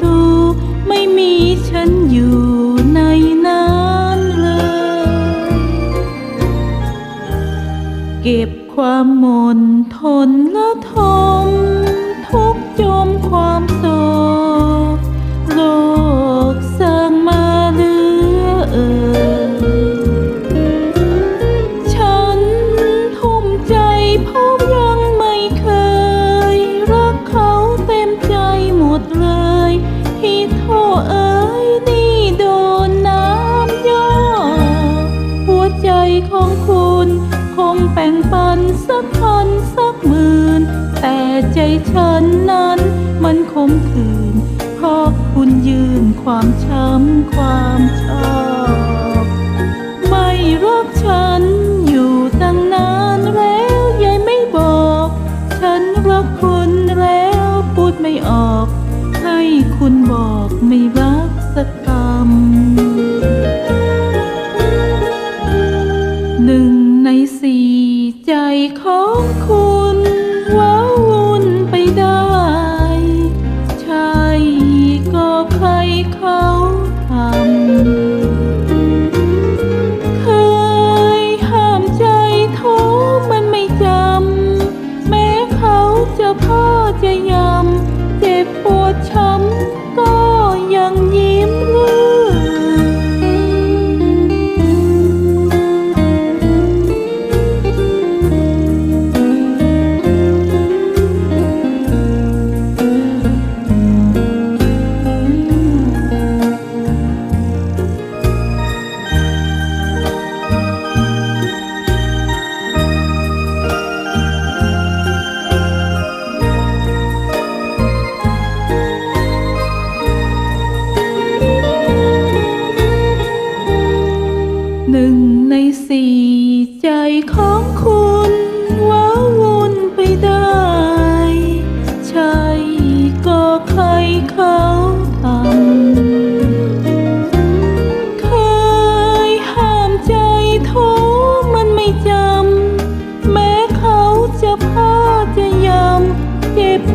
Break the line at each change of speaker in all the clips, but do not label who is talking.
ตู ไม่มีฉันอยู่ในนั้นเลย เก็บความมนทนและทมทุกจมความโศ งปันสักพันสักหมื่น แต่ใจฉันนั้นมันคมขืน เพราะคุณยืนความช้ำความชอบ ไม่รักฉันอยู่ตั้งนานแล้วยายไม่บอก ฉันรักคุณแล้วพูดไม่ออก ให้คุณบอกไม่รัก สี่ใจของคุณว้าวุ่นไปได้ ใช่ก็ใครเขาทำ เคยห้ามใจทุกมันไม่จำ แม้เขาจะพ่อจะยำเจ็บปวด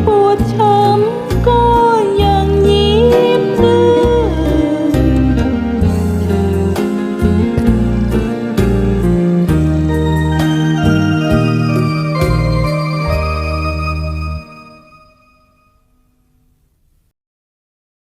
我